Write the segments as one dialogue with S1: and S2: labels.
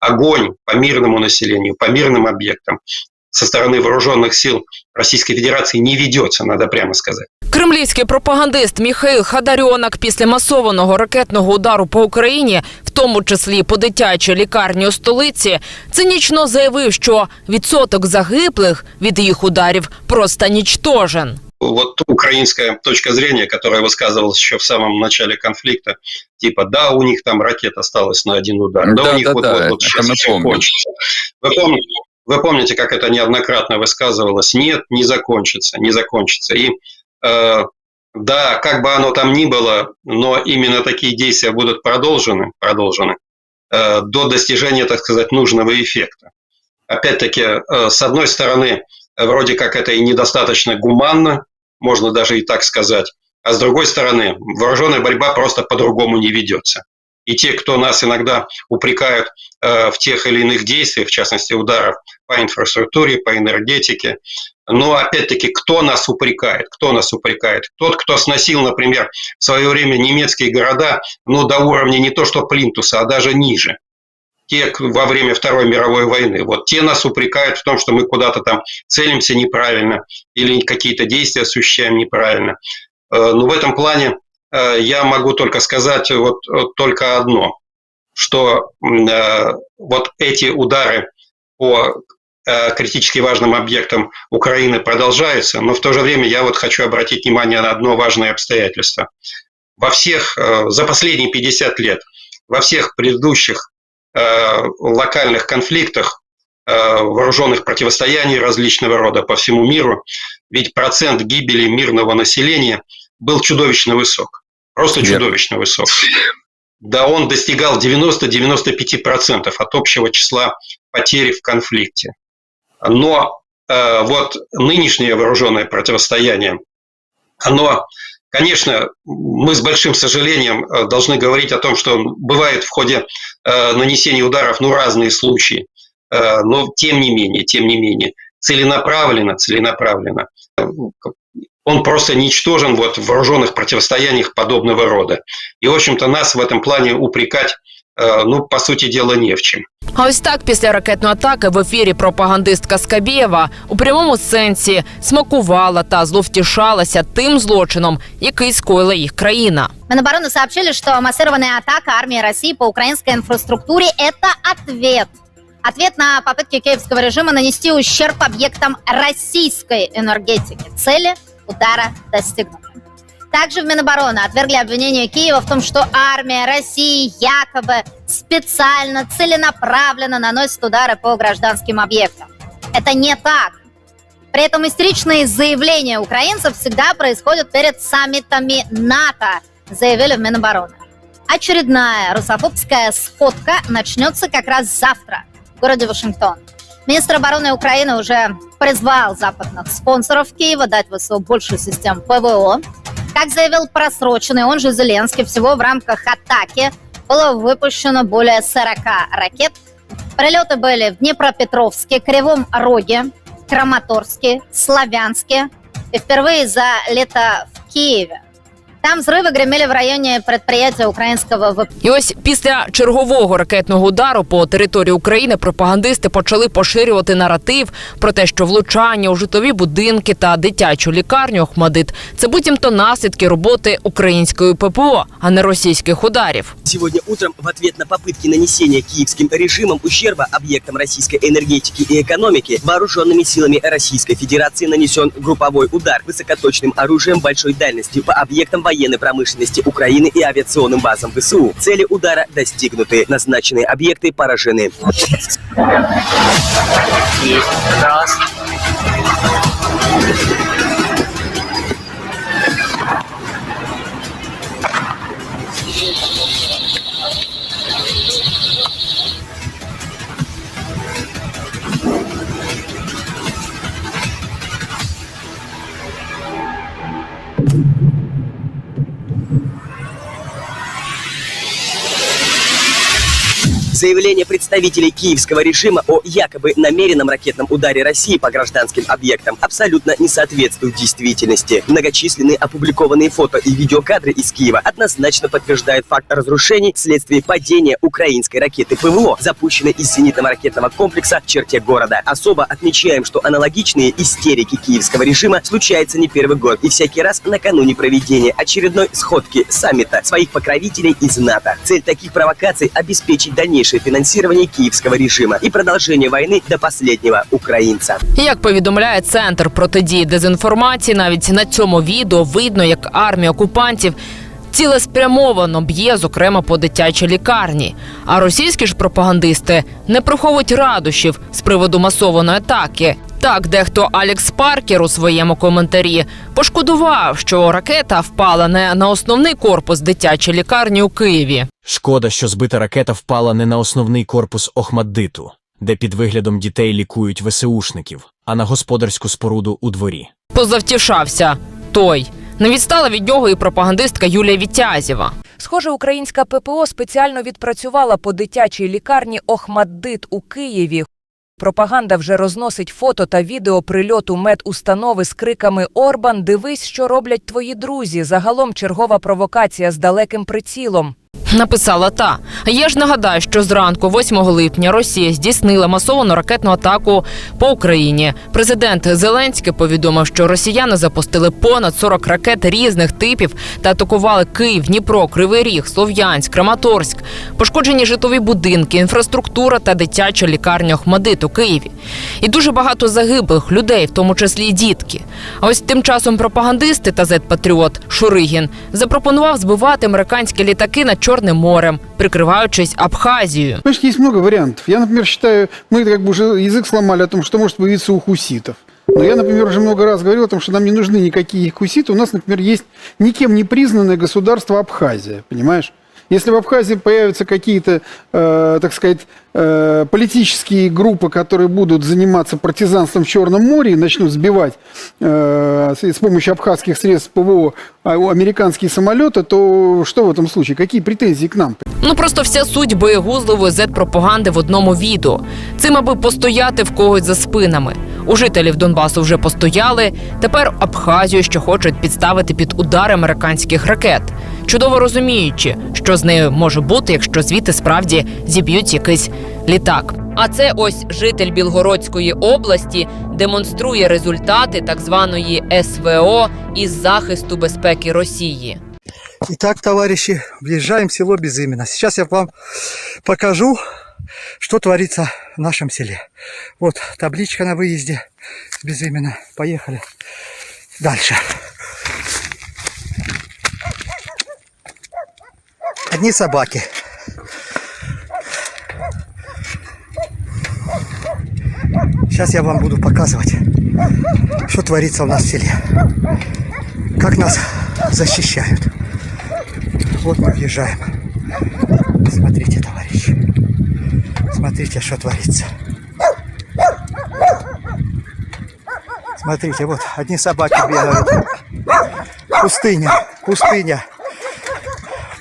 S1: огонь по мирному населению, по мирным объектам со стороны вооруженных сил Российской Федерации не ведется, надо прямо сказать.
S2: Кремлівський пропагандист Міхаїл Хадарьонак після масованого ракетного удару по Україні, в тому числі по дитячій лікарні у столиці, цинічно заявив, що відсоток загиблих від їх ударів просто нічтожен.
S1: Вот украинская точка зрения, которая высказывалась еще в самом начале конфликта, типа, да, у них там ракет осталось на один удар, да,
S3: Да,
S1: у них
S3: да,
S1: вот,
S3: да,
S1: вот, вот сейчас все кончится. Вы помните, вы помните, как это неоднократно высказывалось? Нет, не закончится, не закончится. И э, да, как бы оно там ни было, но именно такие действия будут продолжены, продолжены э, до достижения, так сказать, нужного эффекта. Опять-таки, э, с одной стороны, вроде как это и недостаточно гуманно, можно даже и так сказать, а с другой стороны, вооруженная борьба просто по-другому не ведется. И те, кто нас иногда упрекают э, в тех или иных действиях, в частности, ударов по инфраструктуре, по энергетике, но опять-таки, кто нас упрекает? Кто нас упрекает? Тот, кто сносил, например, в свое время немецкие города, ну, до уровня не то что Плинтуса, а даже ниже. Те во время Второй мировой войны. Вот те нас упрекают в том, что мы куда-то там целимся неправильно или какие-то действия осуществляем неправильно. Э, Но в этом плане э, я могу только сказать вот э, только одно, что вот эти удары по критически важным объектам Украины продолжаются, но в то же время я вот хочу обратить внимание на одно важное обстоятельство. Во всех, за последние 50 лет, во всех предыдущих локальных конфликтах, э, вооруженных противостояний различного рода по всему миру, ведь процент гибели мирного населения был чудовищно высок. Просто
S3: Верно.
S1: чудовищно высок. Да, он достигал 90-95% от общего числа потерь в конфликте. Но э, вот нынешнее вооруженное противостояние, оно, конечно, мы с большим сожалением э, должны говорить о том, что бывает в ходе э, нанесения ударов ну, разные случаи. Э, но тем не менее, тем не менее, целенаправленно, целенаправленно, он просто ничтожен вот в вооруженных противостояниях подобного рода. И, в общем-то, нас в этом плане упрекать, ну, по сути дела, не в чем.
S2: А ось так після ракетної атаки в ефірі пропагандистка Скабєєва у прямому сенсі смакувала та зловтішалася тим злочином, який скоїла їх країна.
S4: Минобороны сообщили, что массированная атака армии России по украинской инфраструктуре – это ответ. Ответ на попытки киевского режима нанести ущерб объектам российской энергетики. Цели удара достигнуты. Также в Минобороны отвергли обвинение Киева в том, что армия России якобы специально, целенаправленно наносит удары по гражданским объектам. Это не так. При этом истеричные заявления украинцев всегда происходят перед саммитами НАТО, заявили в Минобороны. Очередная русофобская сходка начнется как раз завтра в городе Вашингтон. Министр обороны Украины уже призвал западных спонсоров Киева дать ВСУ больше систем ПВО. Как заявил просроченный, он же Зеленский, всего в рамках атаки было выпущено более 40 ракет. Прилеты были в Днепропетровске, Кривом Роге, Краматорске, Славянске и впервые за лето в Киеве. Там взрывы гремели в районе предприятия украинского ВП.
S2: І ось після чергового ракетного удару по території України пропагандисти почали поширювати наратив про те, що влучання у житлові будинки та дитячу лікарню Охмадит це буцімто наслідки роботи української ППО, а не російських ударів.
S5: Сегодня утром в ответ на попытки нанесения киевским режимом ущерба объектам российской энергетики и экономики вооруженными силами Российской Федерации нанесен групповой удар высокоточным оружием большой дальности по объектам военной промышленности Украины и авиационным базам ВСУ. Цели удара достигнуты. Назначенные объекты поражены. Заявление представителей киевского режима о якобы намеренном ракетном ударе России по гражданским объектам абсолютно не соответствует действительности. Многочисленные опубликованные фото и видеокадры из Киева однозначно подтверждают факт разрушений вследствие падения украинской ракеты ПВО, запущенной из зенитного ракетного комплекса в черте города. Особо отмечаем, что аналогичные истерики киевского режима случаются не первый год и всякий раз накануне проведения очередной сходки саммита своих покровителей из НАТО. Цель таких провокаций – обеспечить дальнейшее финансирование киевского режима и продолжение войны до последнего украинца.
S2: Як повідомляє центр протидії дезінформації, навіть на цьому відео видно, як армія окупантів цілеспрямовано б'є, зокрема по дитячій лікарні. А російські ж пропагандисти не приховують радощів з приводу масованої атаки. Так, дехто Алекс Паркер у своєму коментарі пошкодував, що ракета впала не на основний корпус дитячої лікарні у Києві.
S3: Шкода, що збита ракета впала не на основний корпус Охмаддиту, де під виглядом дітей лікують ВСУшників, а на господарську споруду у дворі.
S2: Позавтішався той. Не відстала від нього і пропагандистка Юлія Вітязєва.
S6: Схоже, українська ППО спеціально відпрацювала по дитячій лікарні Охмаддит у Києві. Пропаганда вже розносить фото та відео прильоту медустанови з криками Орбан, дивись, що роблять твої друзі. Загалом чергова провокація з далеким прицілом.
S2: Написала та. Я ж нагадаю, що зранку, 8 липня, Росія здійснила масовану ракетну атаку по Україні. Президент Зеленський повідомив, що росіяни запустили понад 40 ракет різних типів та атакували Київ, Дніпро, Кривий Ріг, Слов'янськ, Краматорськ. Пошкоджені житлові будинки, інфраструктура та дитяча лікарня Охмадит у Києві. І дуже багато загиблих людей, в тому числі й дітки. А ось тим часом пропагандисти та зет-патріот Шуригін запропонував збивати американські літаки на над Чорним морем, прикриваючись Абхазією.
S7: Понимаешь, есть много вариантов. Я, например, считаю, мы как бы уже язык сломали о том, что может появиться у хуситов. Но я, например, уже много раз говорил о том, что нам не нужны никакие хуситы. У нас, например, есть никем не признанное государство Абхазия, понимаешь? Если в Абхазии появятся какие-то, э, так сказать, э, политические группы, которые будут заниматься партизанством в Черном море и начнут сбивать э, с с помощью абхазских средств ПВО а, у- американские самолеты, то что в этом случае? Какие претензии к нам?
S2: Ну просто вся суть боєгузливої зет-пропаганди в одному відео. Цим аби постояти в когось за спинами. У жителів Донбасу вже постояли. Тепер Абхазію, що хочуть підставити під удари американських ракет, чудово розуміючи, що з нею може бути, якщо звідти справді зіб'ють якийсь літак. А це ось житель Білгородської області демонструє результати так званої СВО із захисту безпеки Росії.
S8: Итак, товарищи, въезжаем в село Безыменно. Сейчас я вам покажу, что творится в нашем селе. Вот табличка на выезде Безыменно. Поехали дальше. Одни собаки. Сейчас я вам буду показывать, что творится у нас в селе. Как нас защищают. Вот мы въезжаем. Смотрите, товарищи. Смотрите, что творится. Смотрите, вот одни собаки бегают. Пустыня, пустыня.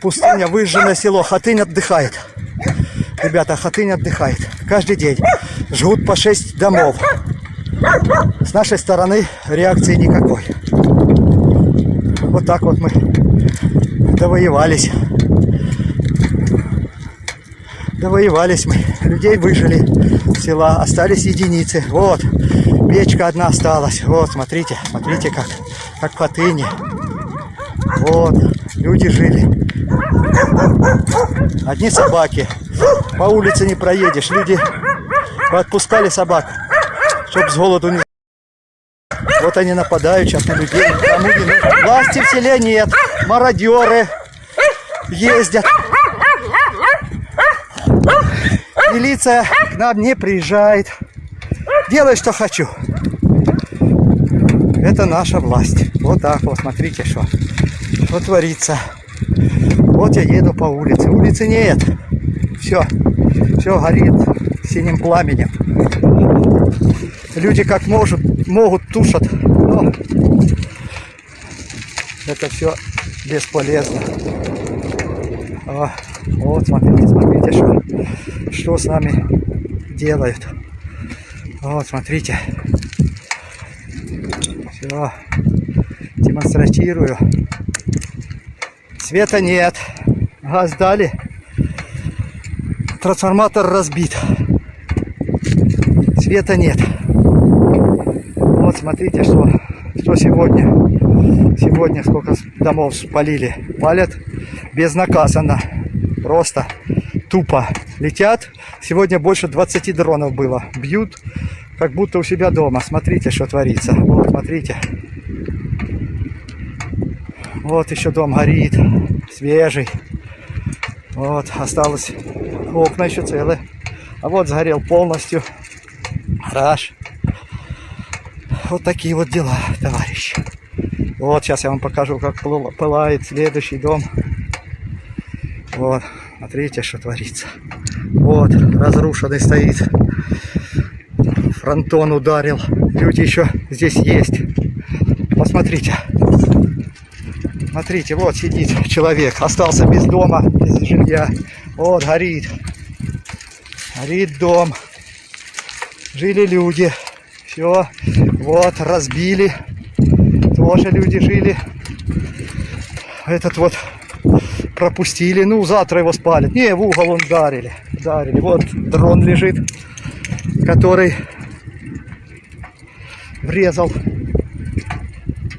S8: Пустыня, выжженное село. Хатынь отдыхает. Ребята, Хатынь отдыхает. Каждый день. Живут по 6 домов. С нашей стороны реакции никакой. Вот так вот мы довоевались. Довоевались мы. Людей выжили села. Остались единицы. Вот. Печка одна осталась. Вот, смотрите. Смотрите, как, как в Хатыне. Вот. Люди жили. Одни собаки. По улице не проедешь. Люди отпускали собак, чтоб с голоду не... Вот они нападают сейчас на людей. Никому не нужно. Власти в селе нет. Мародеры ездят. Милиция к нам не приезжает. Делай, что хочу. Это наша власть. Вот так вот, смотрите, что, что творится. Вот я еду по улице. Улицы нет. Все. Все горит синим пламенем. Люди как может, могут тушат. Но это все бесполезно. О, вот, смотрите, смотрите, что, что с нами делают. Вот, смотрите. Все. Демонстрирую. Света нет. Газ дали. Трансформатор разбит. Света нет. Вот смотрите, что, что сегодня. Сегодня сколько домов спалили. Палят безнаказанно. Просто тупо летят. Сегодня больше 20 дронов было. Бьют, как будто у себя дома. Смотрите, что творится. Вот, смотрите. Вот еще дом горит. Свежий. Вот, осталось окна еще целые. А вот сгорел полностью. Гараж. Вот такие вот дела, товарищи. Вот, сейчас я вам покажу, как пыл- пылает следующий дом. Вот, смотрите, что творится. Вот, разрушенный стоит. Фронтон ударил. Люди еще здесь есть. Посмотрите. Смотрите, вот сидит человек. Остался без дома, без жилья. Вот, горит. Горит дом. Жили люди. Все. Вот, разбили. Тоже люди жили. Этот вот пропустили. Ну, завтра его спалят. Не, в угол он ударили. Ударили. Вот дрон лежит, который врезал.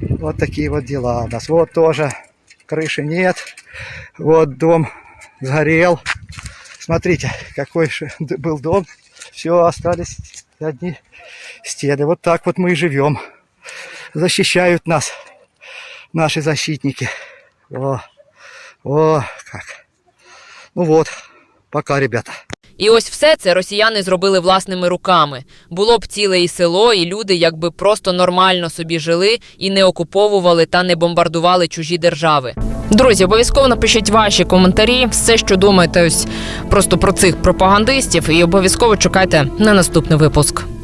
S8: Вот такие вот дела у нас. Вот тоже крыши нет. Вот дом сгорел. Смотрите, какой же был дом. Все, остались одни стены. Вот так вот мы и живем. Защищают нас наши защитники. О, о, как. Ну вот, пока, ребята.
S2: І ось все це росіяни зробили власними руками. Було б ціле і село, і люди якби просто нормально собі жили і не окуповували та не бомбардували чужі держави. Друзі, обов'язково напишіть ваші коментарі, все, що думаєте, ось просто про цих пропагандистів, і обов'язково чекайте на наступний випуск.